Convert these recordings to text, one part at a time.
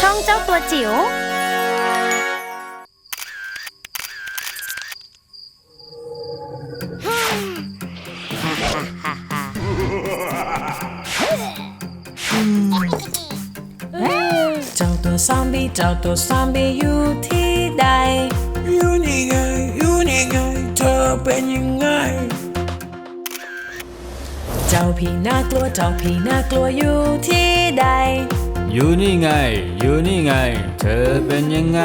ช่องเจ้าตัวจิ๋ว เจ้าตัวซอมบี้เจ้าตัวซอมบี้อยู่ที่ใด อยู่นี่ไงอยู่นี่ไงเธอเป็นยังไง เจ้าผีน่ากลัวเจ้าผีน่ากลัวอยู่ที่ใด อยู่นี่ไง อยู่นี่ไง เธอเป็นยังไง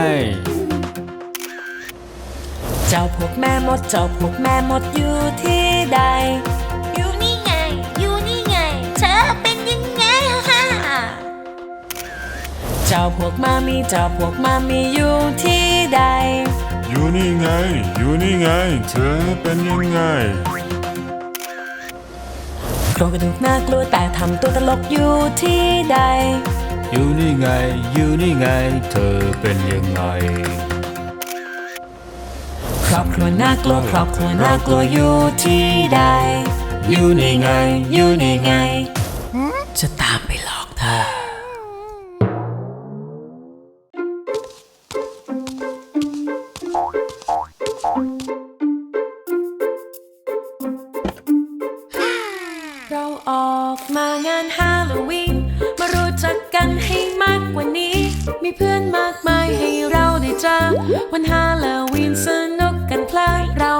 เจ้าพวกแม่มด เจ้าพวกแม่มดอยู่ที่ใด อยู่นี่ไง อยู่นี่ไง เธอเป็นยังไงฮ่าฮ่าเจ้าพวกมามี เจ้าพวกมามีอยู่ที่ใด อยู่นี่ไง อยู่นี่ไง เธอเป็นยังไง โครงกระดูกน่ากลัวแต่ทำตัวตลกอยู่ที่ใด อยู่นี่ไง อยู่นี่ไง เธอเป็นยังไง ครอบครัวน่ากลัวครอบครัวน่ากลัวอยู่ที่ใด อยู่นี่ไง อยู่นี่ไง จะตามไปหลอกเธอ เราออกมางานฮาโลวีนมารู้จักกัน ให้มากกว่านี้ มีเพื่อนมากมายให้เราได้เจอวันฮาโลวีนสนุกกันเพลินเรา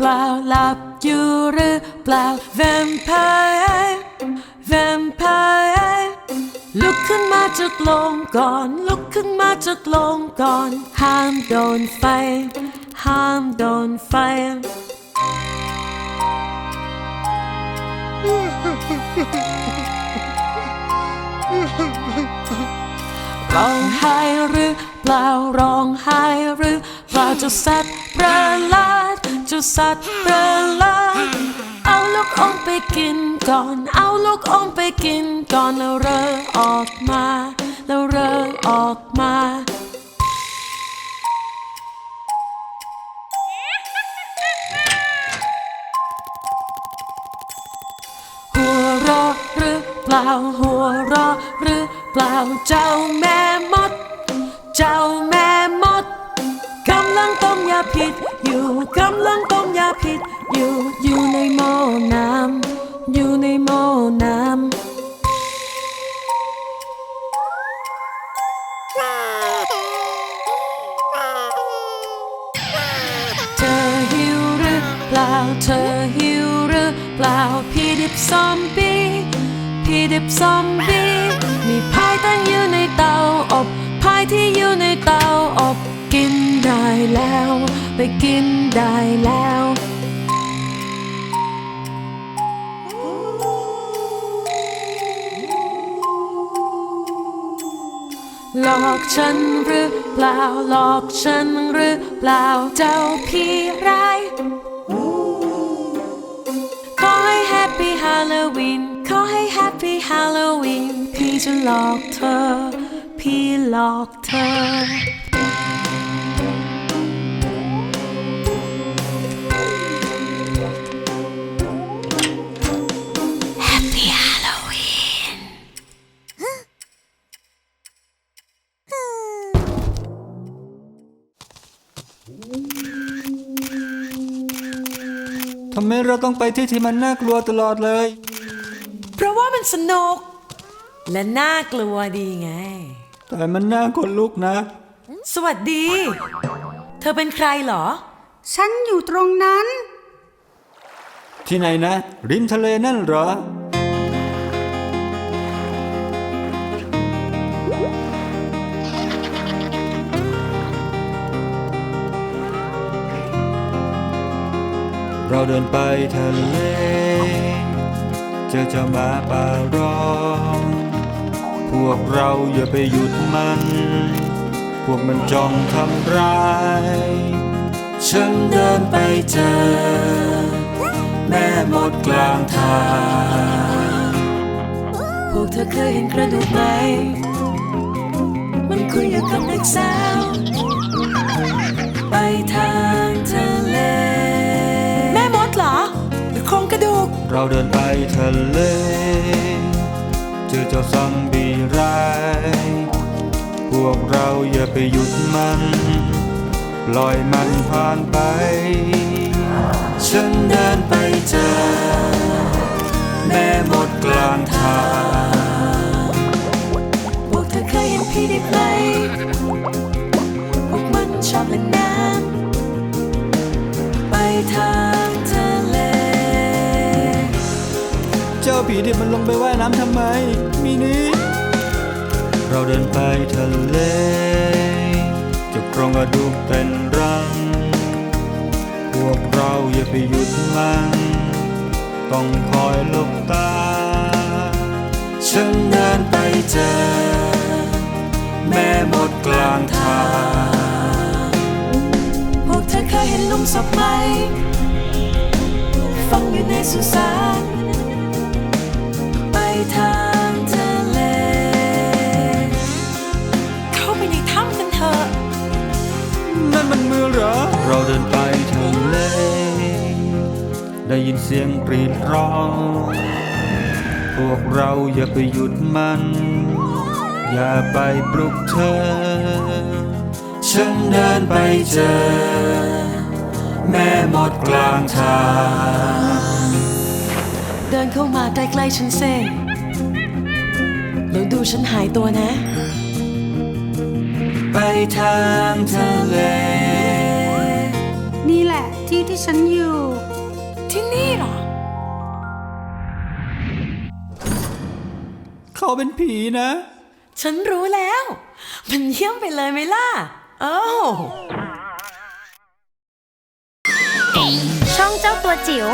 เปล่าหลับอยู่หรือเปล่า Vampire Vampire ลุกขึ้นมาจากโลงก่อน ลุกขึ้นมาจากโลงก่อน ห้ามโดนไฟ ห้ามโดนไฟ ร้องไห้หรือเปล่าร้องไห้หรือเปล่าเจ้าสัตว์ประหลาด เจ้าสัตว์ประหลาดเอาลูกอมไปกินก่อน เอาลูกอมไปกินก่อนแล้วเรอออกมา แล้วเรอออกมาหัวเรอหรือเปล่าหัวเรอหรือเปล่าเจ้าแม่มด เจ้าแม่ ลังต้มยาพิษอยู่กำลังต้มยาพิษอยู่อยู่ในหม้อน้ำอยู่ในหม้อน้ำเธอหิวหรือเปล่าเธอหิวหรือเปล่าพี่ดิบซอมบี้พี่ดิบซอมบี้ กินได้แล้ว หลอกฉันหรือเปล่า หลอกฉันหรือเปล่า เจ้าพี่ร้ายขอให้ Happy Halloween ขอให้ Happy Halloween พี่จะหลอกเธอ พี่หลอกเธอ ทำไมเราต้องไปที่ที่มันน่ากลัวตลอดเลย เพราะว่ามันสนุก และน่ากลัวดีไง แต่มันน่าขนลุกนะ สวัสดี เธอเป็นใครเหรอ ฉันอยู่ตรงนั้น ที่ไหนนะ ริมทะเลนั่นเหรอ เราเดินไปทะเล เจอเจ้าหมาป่าร้อง พวกเราอย่าไปหยุดมัน พวกมันจ้องทำร้าย ฉันเดินไปเจอ แม่หมดกลางทาง พวกเธอเคยเห็นกระดูกไหม มันคุยอยู่กับเด็กสาว ไปทาง เราเดินไปทะเล เจอเจ้าซอมบี้ร้าย พวกเราอย่าไปหยุดมัน ปล่อยมันผ่านไป ฉันเดินไปเจอ แม่หมดกลางทาง ผีดิบมันลงไปว่ายน้ำทำไม มีนี้ เราเดินไปทะเลจะกรองกระดูกเต้นรัง พวกเราอย่าไปหยุดมันต้องคอยหลบตา ฉันเดินไปเจอ แม่หมดกลางทาง พวกเธอเคยเห็นลุมศพไหม ฟังอยู่ในสุสาน เหรอ เราเดินไปทะเล ได้ยินเสียงกรีดร้อง พวกเราอย่าไปหยุดมัน อย่าไปปลุกเธอ ฉันเดินไปเจอ แม่หมดกลางทาง เดินเข้ามาใกล้ๆฉันเซ่แล้วดูฉันหายตัวนะ ไปทางทะเล นี่แหละที่ที่ฉันอยู่ ที่นี่เหรอ เขาเป็นผีนะ ฉันรู้แล้ว มันเยี่ยมไปเลยไหมล่ะเอ้าช่องเจ้าตัวจิ๋ว